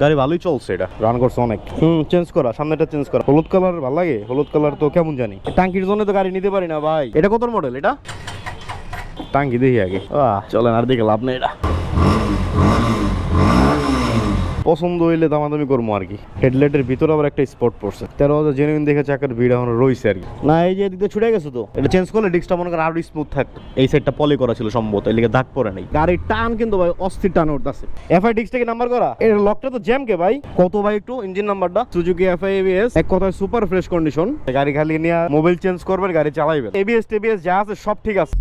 গাড়ি ভালোই চলছে এটা। রান করছে অনেক। হুম চেঞ্জ করা সামনেটা চেঞ্জ করা। হলুদ কালার ভালো লাগে? হলুদ কালার তো কেমন জানি। টাঙ্কির জন্য তো গাড়ি নিতে পারি না ভাই। এটা কত মডেল এটা? টাঙ্কি দেখি আগে। চলেন আর দেখে লাভ নেই এটা। পছন্দ হইলে দামাদামি করব আর কি। হেডলাইটের ভিতরে আবার একটা স্পট পড়ছে। তেরো হাজার জেনুইন দেখে চাকার ভিড় এখন রয়েছে আর কি। না এই যে এদিকে ছুটে গেছে তো? এটা চেঞ্জ করলে ডিস্কটা মনে করেন আরও স্মুথ থাকতো। এই সাইডটা পলি করা ছিল সম্ভবত লিগে দাগ পড়ে নাই। গাড়ির টান কিন্তু ভাই অস্থির টান উঠতেছে। এফআই ডিস্কটা কি নাম্বার করা? এর লকটা তো জ্যাম কে ভাই? কত ভাই একটু? ইঞ্জিন নাম্বারটা সুজুকি এফআই এবিএস এক কথায় সুপার ফ্রেশ কন্ডিশন গাড়ি খালি নিয়ে মোবাইল চেঞ্জ করবেন গাড়ি চালাইবেন এবিএস টেবিএস যা আছে সব ঠিক আছে।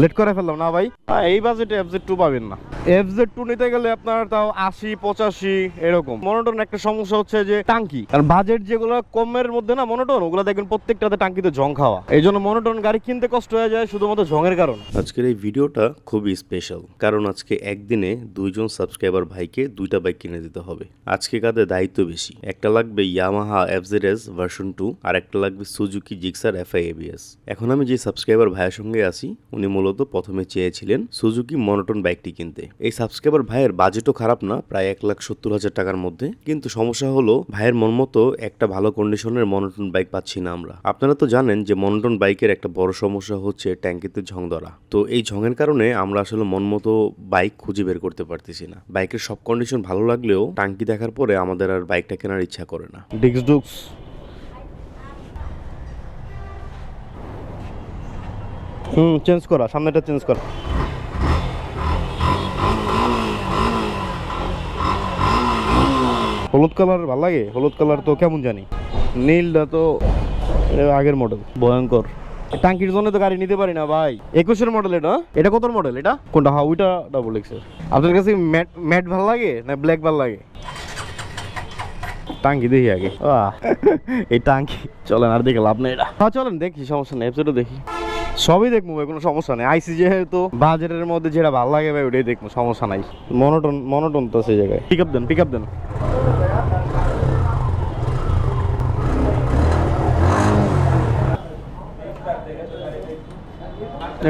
লেট করে ফেললাম না ভাই? হ্যাঁ এই বাজেটে এফজেড টু পাবেন না। এফজেড টু নিতে গেলে আপনার তাও আশি পঁচাশি এরকম। মনোটন একটা সমস্যা হচ্ছে যে টাঙ্কি। কারণ বাজেট যেগুলো কমের মধ্যে না মনোটন ওগুলো দেখবেন প্রত্যেকটাতে টাঙ্কিতে জং খাওয়া। এই জন্য মনোটন গাড়ি কিনতে কষ্ট হয়ে যায় শুধুমাত্র জংয়ের কারণে। আজকের এই ভিডিওটা খুবই স্পেশাল কারণ আজকে একদিনে দুইজন সাবস্ক্রাইবার ভাইকে দুইটা বাইক কিনে দিতে হবে। আজকে কাদের দায়িত্ব বেশি? একটা লাগবে ইয়ামাহা এফজেডএস ভার্সন টু আর একটা লাগবে সুজুকি জিক্সার এফআই এবিএস এখন আমি যে সাবস্ক্রাইবার ভাইয়ের সঙ্গে আছি উনি মূলত প্রথমে চেয়েছিলেন সুজুকি মনোটন বাইকটি কিনতে। এই সাবস্ক্রাইবার ভাইয়ের বাজেটও খারাপ না, প্রায় এক লাখ সত্তর হাজার টাকার মধ্যে। কিন্তু সমস্যা হলো, ভাইয়ের মন মতো একটা ভালো কন্ডিশনের মনোটন বাইক পাচ্ছি না আমরা। আপনারা তো জানেন যে মনোটন বাইকের একটা বড় সমস্যা হচ্ছে ট্যাঙ্কিতে ঝং ধরা। তো এই ঝঙের কারণে আমরা আসলে মন মতো বাইক খুঁজে বের করতে পারতেছি না। বাইকের সব কন্ডিশন ভালো লাগলেও টাঙ্কি দেখার পরে আমাদের আর বাইকটা কেনার ইচ্ছা করে না। ডিক্স ডুক্স হুম চেঞ্জ করা সামনেটা চেঞ্জ করা। হলুদ কালার ভালো লাগে? হলুদ কালার তো কেমন জানি। নীলটা তো আগের মডেল ভয়ঙ্কর। টাঙ্কির জন্য তো গাড়ি নিতে পারি না ভাই। একুশের মডেল এটা? এটা কত মডেল এটা? কোনটা? হ্যাঁ ওইটা ডাবল এক্সের আপনার কাছে ম্যাট ম্যাট ভালো লাগে না ব্ল্যাক ভালো লাগে? টাঙ্কি দেখি আগে। এই টাঙ্কি। চলেন আর দেখে লাভ নেই এটা। হ্যাঁ চলেন দেখি সমস্যা নেই এপিসোডও দেখি। সবই দেখব ভাই কোনো সমস্যা নেই। আইসি যেহেতু বাজারের মধ্যে যেটা ভালো লাগে ভাই ওটাই দেখব সমস্যা নাই। মনোটন মনোটন তো সেই জায়গায়। Pick up then pick up then.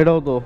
এটাও তো।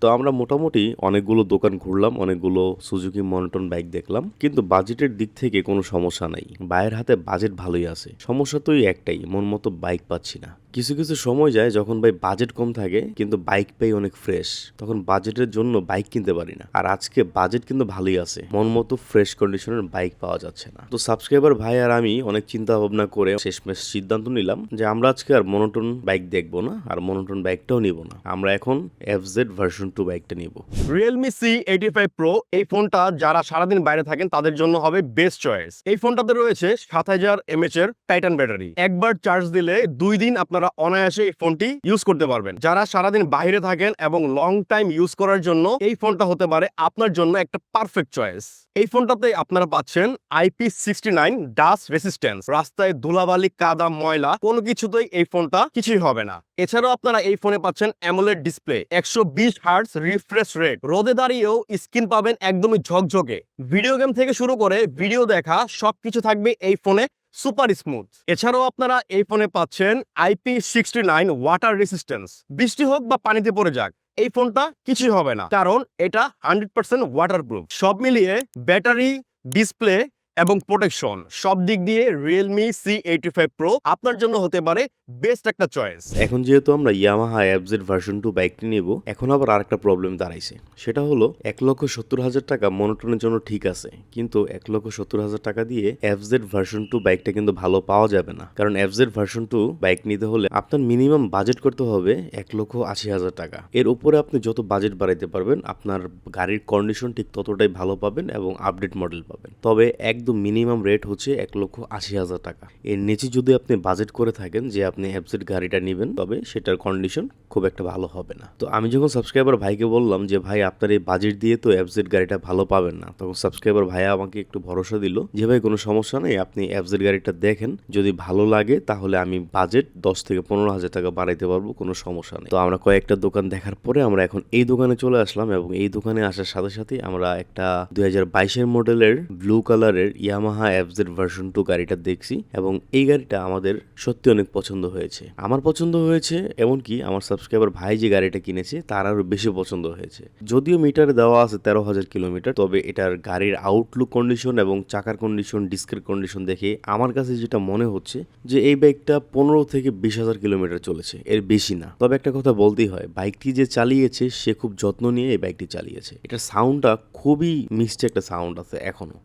তো আমরা মোটামুটি অনেকগুলো দোকান ঘুরলাম অনেকগুলো সুজুকি মনোটন বাইক দেখলাম কিন্তু বাজেটের দিক থেকে কোনো সমস্যা নাই। বাইরের হাতে বাজেট ভালোই আছে। সমস্যা তো এই একটাই মন মতো বাইক পাচ্ছি না। কিছু কিছু সময় যায় যখন ভাই বাজেট কম থাকে, কিন্তু বাইক পাই অনেক ফ্রেশ তখন বাজেটের জন্য বাইক কিনতে পারি না। আর আজকে বাজেট কিন্তু ভালোই আছে। মন মতো ফ্রেশ কন্ডিশনের বাইক পাওয়া যাচ্ছে না। তো সাবস্ক্রাইবার ভাই আর আমি অনেক চিন্তা ভাবনা করে শেষমেশ সিদ্ধান্ত নিলাম যে আমরা আজকে আর মনোটন বাইক দেখব না, আর মনোটন বাইকটাও নিব না। আমরা এখন এফজেড ভার্সন টু বাইকটা নিব। Realme C eighty five pro এই ফোনটা যারা সারাদিন বাইরে থাকেন, তাদের জন্য হবে বেস্ট চয়েস এই ফোনটাতে রয়েছে সাত হাজার এমএচ এর টাইটান ব্যাটারি একবার চার্জ দিলে দুই দিন আপনারা অনায়াসে এই ফোনটি ইউজ করতে পারবেন। যারা সারাদিন বাইরে থাকেন এবং লং টাইম ইউজ করার জন্য এই ফোনটা হতে পারে আপনার জন্য একটা পারফেক্ট চয়েস এই ফোনটাতে আপনারা পাচ্ছেন IP sixty nine dust resistance রাস্তায় ধুলাবালি, কাদা, ময়লা, কোনো কিছুতেই এই ফোনটা কিছুই হবে না। এছাড়াও আপনারা এই ফোনে পাচ্ছেন অ্যামোলেড ডিসপ্লে একশো বিশ হার্টস রিফ্রেশ রেট রোদে দাঁড়িয়েও স্ক্রিন পাবেন একদমই ঝকঝকে। ভিডিও গেম থেকে শুরু করে ভিডিও দেখা, সবকিছু থাকবে এই ফোনে। Super smooth. এছাড়াও আপনারা এই ফোনে পাচ্ছেন IP sixty nine water resistance বৃষ্টি হোক বা পানিতে পড়ে যাক, এই ফোনটা কিছু হবে না। কারণ এটা হান্ড্রেড পার্সেন্ট ওয়াটার প্রুফ সব মিলিয়ে ব্যাটারি, ডিসপ্লে এবং প্রোটেকশন সব দিক দিয়ে Realme C eighty five pro আপনার জন্য হতে পারে বেস্ট একটা চয়েস এখন যেহেতু আমরা ইয়ামাহা এফজেড ভার্সন টু বাইকটি নিব, এখন আবার আরেকটা প্রবলেম দাঁড়াইছে। সেটা হলো, এক লক্ষ সত্তর হাজার টাকা মনোটনের জন্য ঠিক আছে, কিন্তু এক লক্ষ সত্তর হাজার টাকা দিয়ে এফজেড ভার্সন টু বাইকটা কিন্তু ভালো পাওয়া যাবে না। কারণ এফজেড ভার্সন টু বাইক নিতে হলে আপনার মিনিমাম বাজেট করতে হবে এক লক্ষ আশি হাজার টাকা। এর উপরে আপনি যত বাজেট বাড়াইতে পারবেন, আপনার গাড়ির কন্ডিশন ঠিক ততটাই ভালো পাবেন এবং আপডেট মডেল পাবেন। তবে একদম মিনিমাম রেট হচ্ছে এক লক্ষ আশি হাজার টাকা। এর নিচে যদি আপনি বাজেট করে থাকেন যে আপনি এফজেড গাড়িটা নেবেন, তবে সেটার কন্ডিশন খুব একটা ভালো হবে না। তো আমি যখন সাবস্ক্রাইবার ভাইকে বললাম যে, ভাই, আপনার এই বাজেট দিয়ে তো এফজেড গাড়িটা ভালো পাবেন না। তখন সাবস্ক্রাইবার ভাইয়া আমাকে একটু ভরসা দিল যে, ভাই, কোনো সমস্যা নেই। আপনি এফজেড গাড়িটা দেখেন। যদি ভালো লাগে, তাহলে আমি বাজেট দশ থেকে পনেরো হাজার টাকা বাড়াইতে পারব, কোনো সমস্যা নেই। তো আমরা কয়েকটা দোকান দেখার পরে আমরা এখন এই দোকানে চলে আসলাম এবং এই দোকানে আসার সাথে সাথে আমরা একটা দুই হাজার বাইশের মডেলের ব্লু কালারের ইয়ামাহা অ্যাপজের ভার্সন টু গাড়িটা দেখছি এবং এই গাড়িটা আমাদের সত্যি অনেক পছন্দ হয়েছে। আমার পছন্দ হয়েছে এমনকি আমার সাবস্ক্রাইবার ভাই যে গাড়িটা কিনেছে, তার আরও বেশি পছন্দ হয়েছে। যদিও মিটারে দেওয়া আছে তেরো হাজার কিলোমিটার তবে এটার গাড়ির আউটলুক কন্ডিশন এবং চাকার কন্ডিশন ডিস্কের কন্ডিশন দেখে আমার কাছে যেটা মনে হচ্ছে যে এই বাইকটা পনেরো থেকে বিশ হাজার কিলোমিটার চলেছে, এর বেশি না। তবে একটা কথা বলতেই হয় বাইকটি যে চালিয়েছে, সে খুব যত্ন নিয়ে এই বাইকটি চালিয়েছে। এটার সাউন্ডটা খুবই মিষ্টি একটা সাউন্ড আছে এখনও।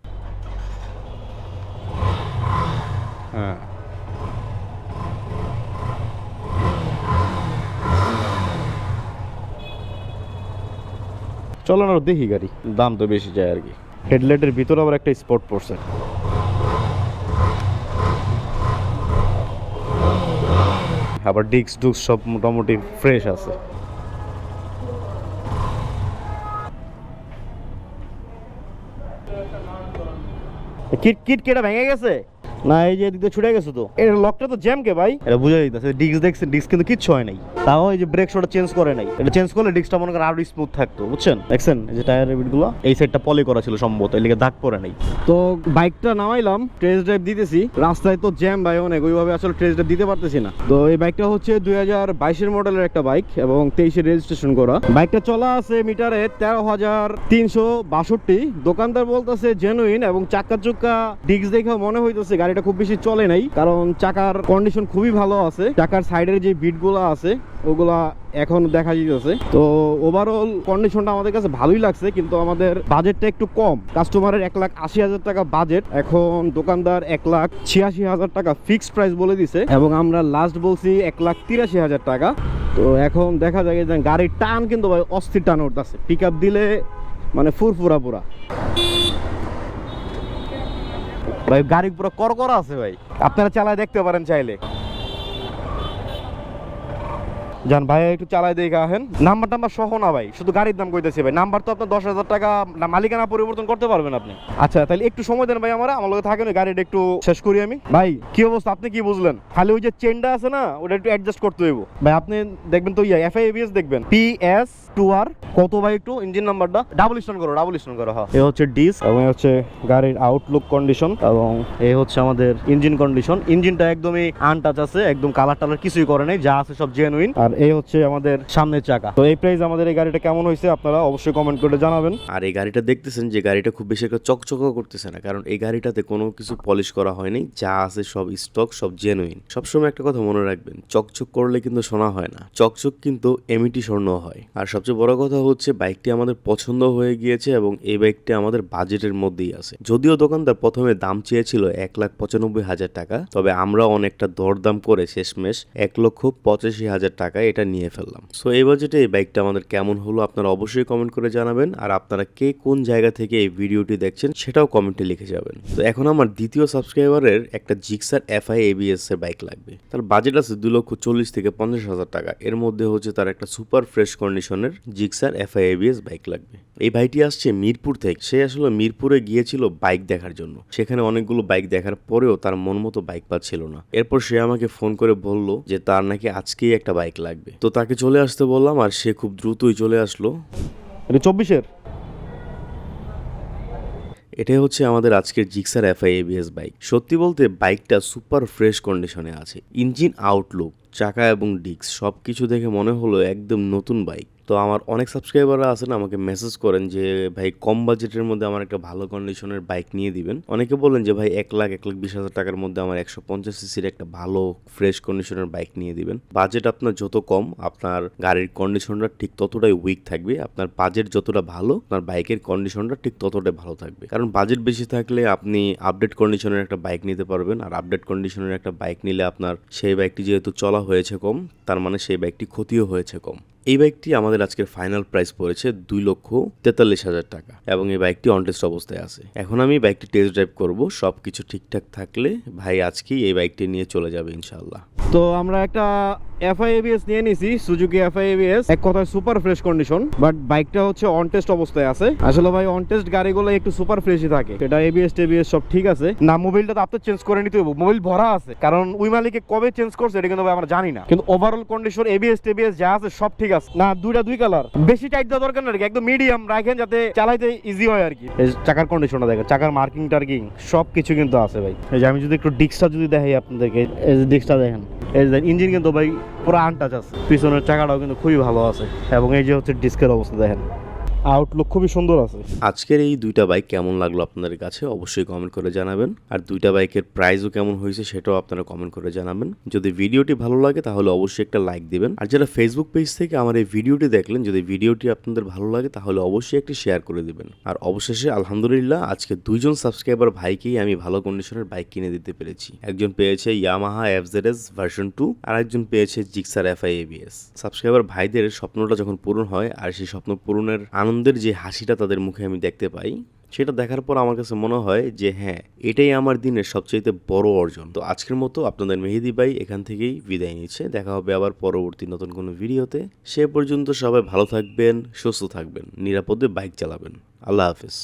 হ্যাঁ। না দেখি গাড়ি। দাম তো বেশি যায় আর কি। হেডলাইটের ভিতরে আবার একটা স্পট পড়ছে। আবার ডিক্স ডুক্স সব মোটামুটি ফ্রেশ আছে। কিট কিট কেটা ভেঙে গেছে? না এই যে এদিক ছুটে গেছে তো? এর লকটা তো জ্যাম কে ভাই। এটা বুঝে যাইতেছে ডিস্ক দেখছেন ডিস্ক কিন্তু কিচ্ছু হয় নাই। তাও এই যে ব্রেক শোটা চেঞ্জ করে নাই। এটা চেঞ্জ করলে ডিস্কটা মনে করেন আরও স্মুথ থাকতো বুঝছেন? দেখছেন? এই যে টায়ারের বিটগুলো এই সাইডটা পলি করা ছিল সম্ভবত দাগ পড়ে নাই। তো বাইকটা নামাইলাম টেস্ট ড্রাইভ দিতেছি। রাস্তায় তো জ্যাম ভাই অনেক ওইভাবে আসলে টেস্ট ড্রাইভ দিতে পারতেছি না। তো এই বাইকটা হচ্ছে দুই হাজার বাইশের মডেলের একটা বাইক এবং তেইশে রেজিস্ট্রেশন করা। বাইকটা চলা আছে মিটারে তেরো হাজার তিনশো বাষট্টি। দোকানদার বলতেছে জেনুইন এবং চাক্কা চুক্কা ডিস্ক দেখে মনে হইতেছে গাড়িটা খুব বেশি চলে নাই, কারণ চাকার কন্ডিশন খুবই ভালো আছে। চাকার সাইডের যে বিটগুলো আছে, ওগুলা এখন দেখা যাইতেছে। তো ওভারঅল কন্ডিশনটা আমাদের কাছে ভালোই লাগছে, কিন্তু আমাদের বাজেটটা একটু কম। কাস্টমারের এক লাখ আশি হাজার টাকা বাজেট এখন দোকানদার এক লাখ ছিয়াশি হাজার টাকা ফিক্সড প্রাইস বলে দিছে, এবং আমরা লাস্ট বলছি এক লাখ তিরাশি হাজার টাকা। তো এখন দেখা যায় যে গাড়ির টান কিন্তু ভাই অস্থির টান উঠতেছে। পিক দিলে মানে ফুরফুরা পুরা। ভাই গাড়ি পুরো করকরা আছে ভাই। আপনারা চালায় দেখতে পারেন চাইলে। যান ভাই, একটু চালায় দেখে আহেন। নাম্বার টাম্বার সহ না ভাই, শুধু গাড়ির দাম কইতেছি ভাই। নাম্বার তো আপনার দশ হাজার টাকা মালিকানা পরিবর্তন করতে পারবেন আপনি। আচ্ছা তাহলে একটু সময় দেন ভাই আমার আমার লগে থাকেন গাড়িটা একটু শেষ করি আমি। ভাই, কি অবস্থা? আপনি কি বুঝলেন? খালি ওই যে চেনটা আছে না, ওটা একটু অ্যাডজাস্ট করতে হইব। ভাই, আপনি দেখবেন তো ইয়া এফআই এবিএস দেখবেন। পি এস টু আর কত ভাই একটু? ইঞ্জিন নাম্বারটা ডাবল স্টোন করো ডাবল স্টোন করো হ্যাঁ। এ হচ্ছে ডিস এবং এ হচ্ছে গাড়ির আউটলুক কন্ডিশন এবং এই হচ্ছে আমাদের ইঞ্জিন কন্ডিশন ইঞ্জিনটা একদমই আনটাচ আছে, একদম কালার টালার কিছুই করে নাই, যা আছে সব জেনুইন আর এই হচ্ছে আমাদের সামনের চাকা। তো এই প্রাইস আমাদের এই গাড়িটা কেমন হয়েছে আপনারা অবশ্যই কমেন্ট করে জানাবেন। আর এই গাড়িটা দেখতেছেন যে গাড়িটা খুব বেশি একটা চকচকা করতেছে না, কারণ এই গাড়িটাতে কোনো কিছু পলিশ করা হয়নি, যা আছে সব স্টক সব জেনুইন সবসময় একটা কথা মনে রাখবেন, চকচক করলে কিন্তু শোনা হয় না, চকচক কিন্তু এমিটি স্বর্ণ হয়। আর সবচেয়ে বড় কথা হচ্ছে বাইকটি আমাদের পছন্দ হয়ে গিয়েছে এবং এই বাইকটি আমাদের বাজেটের মধ্যেই আছে। যদিও দোকানদার প্রথমে দাম চেয়েছিল এক লাখ পঁচানব্বই হাজার টাকা, তবে আমরা অনেকটা দরদাম করে শেষমেশ এক লক্ষ পঁচাশি হাজার টাকা এটা নিয়ে ফেললাম। সো এই বাজেটে এই বাইকটা আমাদের কেমন হলো আপনারা অবশ্যই কমেন্ট করে জানাবেন। আর আপনারা কে কোন জায়গা থেকে এই ভিডিওটি দেখছেন সেটাও কমেন্টে লিখে যাবেন। তো এখন আমার দ্বিতীয় সাবস্ক্রাইবারের একটা জিক্সার এফআই এবিএস এর বাইক লাগবে। তার বাজেট আছে দু লক্ষ চল্লিশ থেকে পঞ্চাশ হাজার টাকা। এর মধ্যে হচ্ছে তার একটা সুপার ফ্রেশ কন্ডিশনের জিক্সার এফআই এবিএস বাইক লাগবে। এই ভাইটি আসছে মিরপুর থেকে। সে আসলে মিরপুরে গিয়েছিল বাইক দেখার জন্য। সেখানে অনেকগুলো বাইক দেখার পরেও তার মন মতো বাইক পাচ্ছিল না। এরপর সে আমাকে ফোন করে বলল যে, তার নাকি আজকেই একটা বাইক লাগবে। তো তাকে চলে আসতে বললাম আর সে খুব দ্রুতই চলে আসলো। এটা চব্বিশের? এটাই হচ্ছে আমাদের আজকের জিক্সার এফআই এবিএস বাইক। সত্যি বলতে বাইকটা সুপার ফ্রেশ কন্ডিশনে আছে। ইঞ্জিন আউটলুক চাকা এবং ডিস্ক সব কিছু দেখে মনে হলো একদম নতুন বাইক। তো আমার অনেক সাবস্ক্রাইবাররা আছেন, আমাকে মেসেজ করেন যে, ভাই, কম বাজেটের মধ্যে আমার একটা ভালো কন্ডিশনের বাইক নিয়ে দিবেন। অনেকে বলেন যে, ভাই, এক লাখ এক লাখ বিশ হাজার টাকার মধ্যে আমার একশো পঞ্চাশ সিসির একটা ভালো ফ্রেশ কন্ডিশনের বাইক নিয়ে দিবেন। বাজেট আপনার যত কম, আপনার গাড়ির কন্ডিশনটা ঠিক ততটাই উইক থাকবে। আপনার বাজেট যতটা ভালো, আপনার বাইকের কন্ডিশনটা ঠিক ততটাই ভালো থাকবে। কারণ বাজেট বেশি থাকলে আপনি আপডেট কন্ডিশনের একটা বাইক নিতে পারবেন। আর আপডেট কন্ডিশনের একটা বাইক নিলে আপনার সেই বাইকটি যেহেতু চলা হয়েছে কম, তার মানে সেই বাইকটি ক্ষতিও হয়েছে কম। এই বাইকটি আমাদের আজকের ফাইনাল প্রাইস পড়েছে দুই লক্ষ তেতাল্লিশ হাজার টাকা এবং এই বাইকটি অনটেস্ট অবস্থায় আছে। এখন আমি বাইকটি টেস্ট ড্রাইভ করব সব কিছু ঠিকঠাক থাকলে ভাই আজকেই এই বাইকটি নিয়ে চলে যাবে ইনশাল্লাহ তো আমরা একটা এফআই এবিএস নিয়ে নিছি সুজুকি এফআই এবিএস এক কথায় সুপার ফ্রেশ কন্ডিশন বাট বাইকটা হচ্ছে অন টেস্ট অবস্থায় আছে। আসলে ভাই অন টেস্ট গাড়িগুলো একটু সুপার ফ্রেশই থাকে। এটা এবিএস টেবিএস সব ঠিক আছে। না মোবাইলটা তো আপনার চেঞ্জ করে নিতে হবে মোবাইল ভরা আছে কারণ ওই মালিকে কবে চেঞ্জ করছে এটা কিন্তু ভাই আমরা জানি না। কিন্তু ওভারঅল কন্ডিশন এবিএস টেবিএস যা আছে সব ঠিক আছে। না দুইটা দুই কালার বেশি টাইট দেওয়া দরকার না আর কি, একদম মিডিয়াম রাখেন যাতে চালাইতে ইজি হয় আর কি। চাকার কন্ডিশনটা দেখেন চাকার মার্কিং টার্কিং সব কিছু কিন্তু আছে ভাই। এই যে আমি যদি একটু ডিস্কটা যদি দেখাই আপনাদেরকে এই যে ডিস্কটা দেখেন। এই যে ইঞ্জিন কিন্তু ভাই পুরো আনটাচ আছে। পিছনের চাকাটাও কিন্তু খুবই ভালো আছে। এবং এই যে হচ্ছে ডিস্কের অবস্থা দেখেন। আউটলুক খুবই সুন্দর আছে। আজকের এই দুইটা বাইক কেমন লাগল আপনাদের কাছে অবশ্যই কমেন্ট করে জানাবেন। আর দুইটা বাইকের প্রাইসও কেমন হয়েছে সেটাও আপনারা কমেন্ট করে জানাবেন। যদি ভিডিওটি ভালো লাগে তাহলে অবশ্যই একটা লাইক দিবেন। আর যারা ফেসবুক পেজ থেকে আমার এই ভিডিওটি দেখলেন, যদি ভিডিওটি আপনাদের ভালো লাগে তাহলে অবশ্যই একটি শেয়ার করে দিবেন। আর অবশেষে আলহামদুলিল্লাহ আজকে দুইজন সাবস্ক্রাইবার ভাইকেই আমি ভালো কন্ডিশনের বাইক কিনে দিতে পেরেছি। একজন পেয়েছে ইয়ামাহা এফজেডএস ভার্সন টু আর একজন পেয়েছে জিক্সার এফআই এবিএস সাবস্ক্রাইবার ভাইদের স্বপ্নটা যখন পূরণ হয় আর সেই স্বপ্ন পূরণের আনন্দের যে হাসিটা তাদের মুখে আমি দেখতে পাই, সেটা দেখার পর আমার কাছে মনে হয় যে হ্যাঁ এটাই আমার দিনের সবচেয়ে বড় অর্জন। তো আজকের মতো আপনাদের মেহেদি ভাই এখান থেকেই বিদায় নিচ্ছে। দেখা হবে আবার পরবর্তী নতুন কোনো ভিডিওতে। সে পর্যন্ত সবাই ভালো থাকবেন, সুস্থ থাকবেন, নিরাপদে বাইক চালাবেন। আল্লাহ হাফেজ।